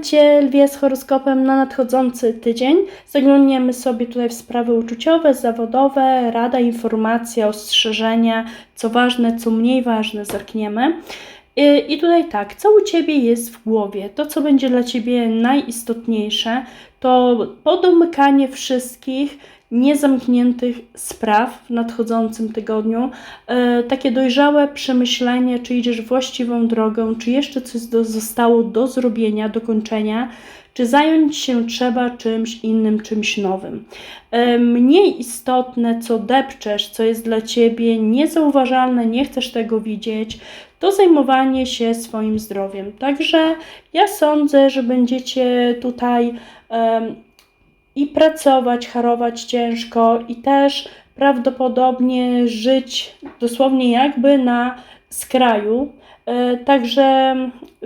Cię, Lwie, z horoskopem na nadchodzący tydzień. Zaglądniemy sobie tutaj w sprawy uczuciowe, zawodowe, rada, informacja, ostrzeżenia, co ważne, co mniej ważne, zerkniemy. I, I tutaj tak, co u Ciebie jest w głowie? To, co będzie dla Ciebie najistotniejsze, to podomykanie wszystkich niezamkniętych spraw w nadchodzącym tygodniu, e, takie dojrzałe przemyślenie, czy idziesz właściwą drogą, czy jeszcze coś do, zostało do zrobienia, dokończenia, czy zająć się trzeba czymś innym, czymś nowym. E, mniej istotne, co depczesz, co jest dla ciebie niezauważalne, nie chcesz tego widzieć, to zajmowanie się swoim zdrowiem. Także ja sądzę, że będziecie tutaj. em, i pracować, harować ciężko i też prawdopodobnie żyć dosłownie jakby na skraju. E, Także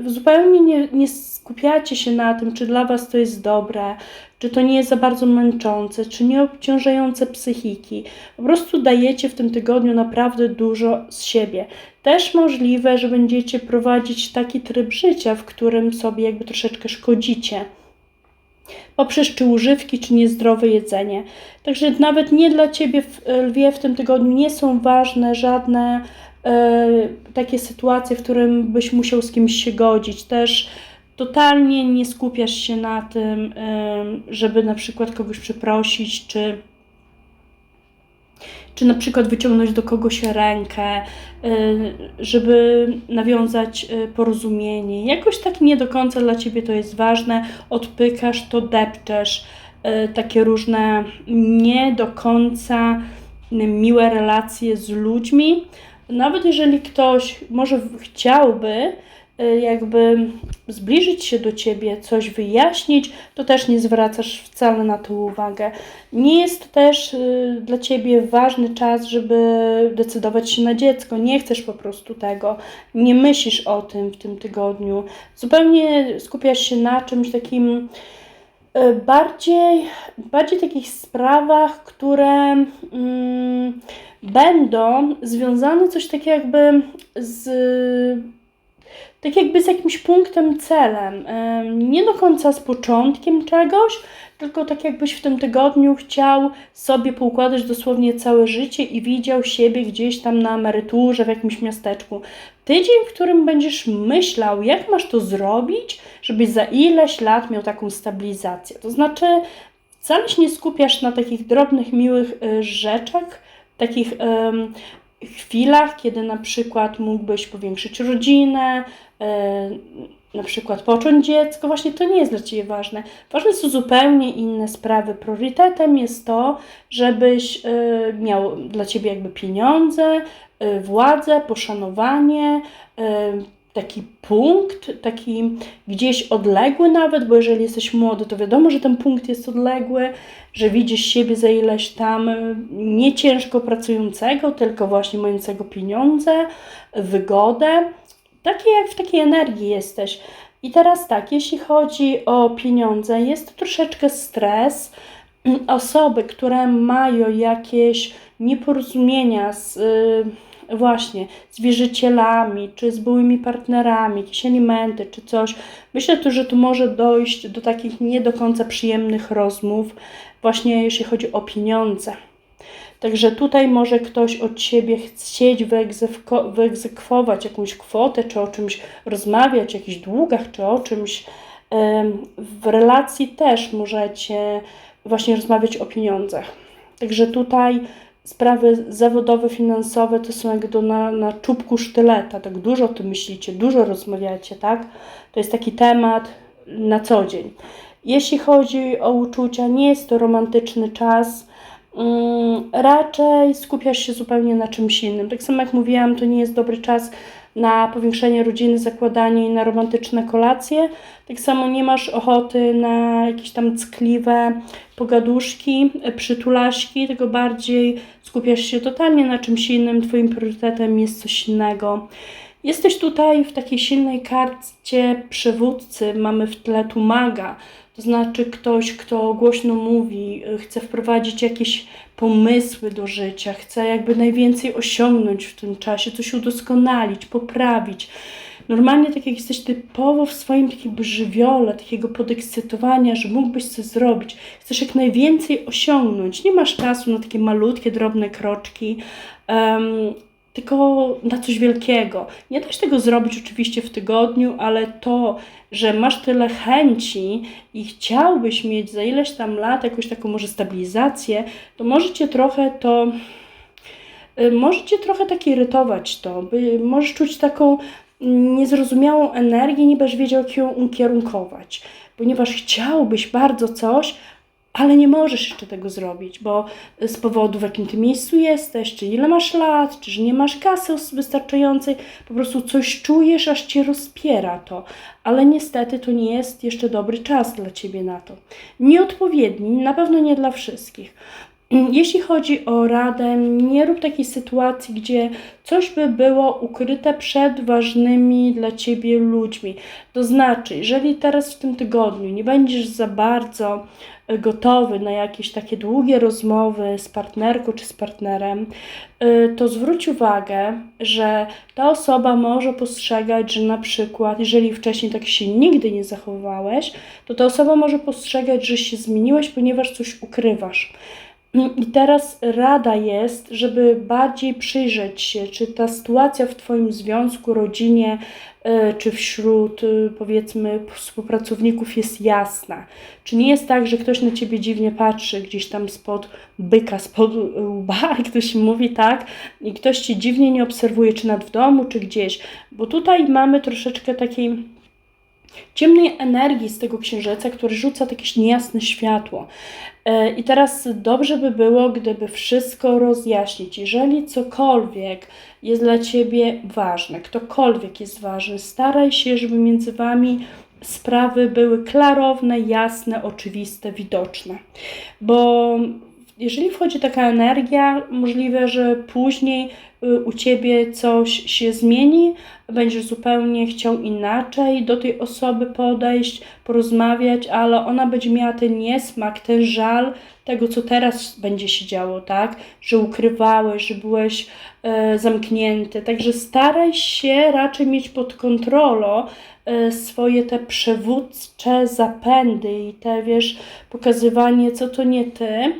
zupełnie nie, nie skupiacie się na tym, czy dla Was to jest dobre, czy to nie jest za bardzo męczące, czy nie obciążające psychiki. Po prostu dajecie w tym tygodniu naprawdę dużo z siebie. Też możliwe, że będziecie prowadzić taki tryb życia, w którym sobie jakby troszeczkę szkodzicie poprzez czy używki, czy niezdrowe jedzenie. Także nawet nie dla Ciebie, Lwie, w tym tygodniu nie są ważne żadne takie sytuacje, w którym byś musiał z kimś się godzić. Też totalnie nie skupiasz się na tym, e, żeby na przykład kogoś przeprosić, czy czy na przykład wyciągnąć do kogoś rękę, y, żeby nawiązać y, porozumienie. Jakoś tak nie do końca dla ciebie to jest ważne, odpykasz to, depczesz, takie różne nie do końca miłe relacje z ludźmi. Nawet jeżeli ktoś może chciałby y, jakby zbliżyć się do ciebie, coś wyjaśnić, to też nie zwracasz wcale na to uwagę. Nie jest też y, dla ciebie ważny czas, żeby decydować się na dziecko. Nie chcesz po prostu tego. Nie myślisz o tym w tym tygodniu. Zupełnie skupiasz się na czymś takim y, bardziej, bardziej takich sprawach, które mm, będą związane coś takiego jakby z tak jakby z jakimś punktem, celem. Em, Nie do końca z początkiem czegoś, tylko tak jakbyś w tym tygodniu chciał sobie poukładać dosłownie całe życie i widział siebie gdzieś tam na emeryturze w jakimś miasteczku. Tydzień, w którym będziesz myślał, jak masz to zrobić, żebyś za ileś lat miał taką stabilizację. To znaczy, wcale się nie skupiasz na takich drobnych, miłych y, rzeczach, takich chwilach, kiedy na przykład mógłbyś powiększyć rodzinę, e, na przykład począć dziecko, właśnie to nie jest dla Ciebie ważne. Ważne są zupełnie inne sprawy. Priorytetem jest to, żebyś e, miał dla Ciebie jakby pieniądze, e, władzę, poszanowanie, taki punkt, taki gdzieś odległy nawet, bo jeżeli jesteś młody, to wiadomo, że ten punkt jest odległy, że widzisz siebie za ileś tam y, nie ciężko pracującego, tylko właśnie mającego pieniądze, wygodę. Takie jak w takiej energii jesteś. I teraz tak, jeśli chodzi o pieniądze, jest to troszeczkę stres. Osoby, które mają jakieś nieporozumienia z y, właśnie z wierzycielami, czy z byłymi partnerami, jakieś alimenty, czy coś, myślę tu, że tu może dojść do takich nie do końca przyjemnych rozmów, właśnie jeśli chodzi o pieniądze. Także tutaj może ktoś od Ciebie chcieć wyegzekwo- wyegzekwować jakąś kwotę, czy o czymś rozmawiać, o jakichś długach, czy o czymś. W relacji też możecie właśnie rozmawiać o pieniądzach. Także tutaj sprawy zawodowe, finansowe to są jak do na, na czubku sztyleta. Tak dużo o tym myślicie, dużo rozmawiacie, tak? To jest taki temat na co dzień. Jeśli chodzi o uczucia, nie jest to romantyczny czas. Mm, raczej skupiasz się zupełnie na czymś innym. Tak samo jak mówiłam, to nie jest dobry czas na powiększenie rodziny, zakładanie i na romantyczne kolacje. Tak samo nie masz ochoty na jakieś tam ckliwe pogaduszki, e, przytulaśki, tylko bardziej skupiasz się totalnie na czymś innym. Twoim priorytetem jest coś innego. Jesteś tutaj w takiej silnej karcie przywódcy, mamy w tle tu maga, to znaczy ktoś, kto głośno mówi, chce wprowadzić jakieś pomysły do życia, chce jakby najwięcej osiągnąć w tym czasie, coś udoskonalić, poprawić. Normalnie tak jak jesteś typowo w swoim takim żywiole, takiego podekscytowania, że mógłbyś coś zrobić, chcesz jak najwięcej osiągnąć, nie masz czasu na takie malutkie, drobne kroczki, em, tylko na coś wielkiego. Nie da się tego zrobić oczywiście w tygodniu, ale to, że masz tyle chęci i chciałbyś mieć za ileś tam lat jakąś taką może stabilizację, to może cię trochę to y, może cię trochę tak irytować to, by, możesz czuć taką niezrozumiałą energię, nie będziesz wiedział, jak ją ukierunkować, ponieważ chciałbyś bardzo coś, ale nie możesz jeszcze tego zrobić, bo z powodu, w jakim ty miejscu jesteś, czy ile masz lat, czy że nie masz kasy wystarczającej, po prostu coś czujesz, aż cię rozpiera to, ale niestety to nie jest jeszcze dobry czas dla ciebie na to. Nieodpowiedni, na pewno nie dla wszystkich. Jeśli chodzi o radę, nie rób takiej sytuacji, gdzie coś by było ukryte przed ważnymi dla ciebie ludźmi. To znaczy, jeżeli teraz w tym tygodniu nie będziesz za bardzo e, gotowy na jakieś takie długie rozmowy z partnerką czy z partnerem, e, to zwróć uwagę, że ta osoba może postrzegać, że na przykład, jeżeli wcześniej tak się nigdy nie zachowywałeś, to ta osoba może postrzegać, że się zmieniłeś, ponieważ coś ukrywasz. I teraz rada jest, żeby bardziej przyjrzeć się, czy ta sytuacja w Twoim związku, rodzinie, e, czy wśród e, powiedzmy współpracowników jest jasna. Czy nie jest tak, że ktoś na Ciebie dziwnie patrzy gdzieś tam spod byka, spod łba, ktoś mówi, tak? I ktoś Cię dziwnie nie obserwuje, czy nad w domu, czy gdzieś. Bo tutaj mamy troszeczkę takiej ciemnej energii z tego księżyca, który rzuca jakieś niejasne światło. E, I teraz dobrze by było, gdyby wszystko rozjaśnić. Jeżeli cokolwiek jest dla ciebie ważne, ktokolwiek jest ważny, staraj się, żeby między wami sprawy były klarowne, jasne, oczywiste, widoczne. Bo jeżeli wchodzi taka energia, możliwe, że później y, u ciebie coś się zmieni, będziesz zupełnie chciał inaczej do tej osoby podejść, porozmawiać, ale ona będzie miała ten niesmak, ten żal tego, co teraz będzie się działo, tak? Że ukrywałeś, że byłeś e, zamknięty. Także staraj się raczej mieć pod kontrolą swoje te przewódcze zapędy i te, wiesz, pokazywanie, co to nie ty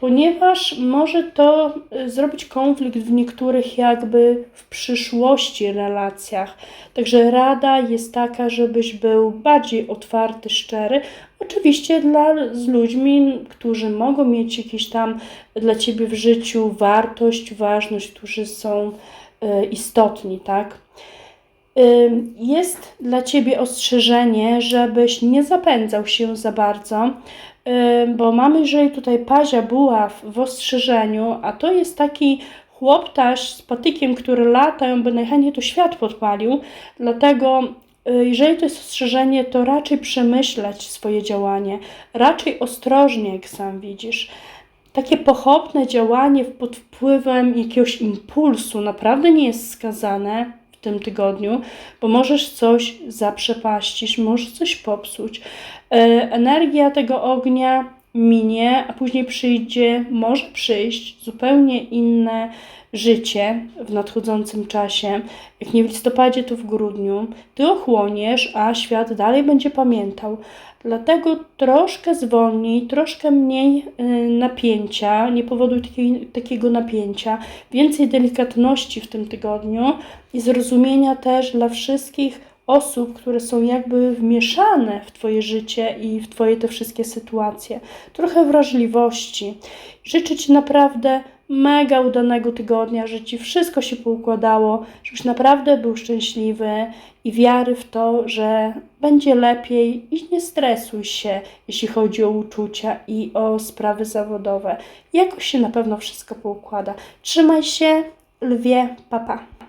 ponieważ może to y, zrobić konflikt w niektórych jakby w przyszłości relacjach. Także rada jest taka, żebyś był bardziej otwarty, szczery. Oczywiście dla, z ludźmi, którzy mogą mieć jakieś tam dla ciebie w życiu wartość, ważność, którzy są y, istotni, tak? Jest dla ciebie ostrzeżenie, żebyś nie zapędzał się za bardzo, bo mamy, jeżeli tutaj pazia buław w ostrzeżeniu, a to jest taki chłoptaś z patykiem, który lata, by najchętniej to świat podpalił, dlatego y, jeżeli to jest ostrzeżenie, to raczej przemyśleć swoje działanie, raczej ostrożnie, jak sam widzisz. Takie pochopne działanie pod wpływem jakiegoś impulsu naprawdę nie jest skazane, w tym tygodniu, bo możesz coś zaprzepaścić, możesz coś popsuć. E, energia tego ognia minie, a później przyjdzie, może przyjść zupełnie inne życie w nadchodzącym czasie. Jak nie w listopadzie, to w grudniu. Ty ochłoniesz, a świat dalej będzie pamiętał. Dlatego troszkę zwolnij, troszkę mniej y, napięcia, nie powoduj takiego napięcia, więcej delikatności w tym tygodniu i zrozumienia też dla wszystkich osób, które są jakby wmieszane w Twoje życie i w Twoje te wszystkie sytuacje. Trochę wrażliwości. Życzę Ci naprawdę mega udanego tygodnia, że Ci wszystko się poukładało, żebyś naprawdę był szczęśliwy i wiary w to, że będzie lepiej i nie stresuj się, jeśli chodzi o uczucia i o sprawy zawodowe. Jakoś się na pewno wszystko poukłada. Trzymaj się, lwie, papa.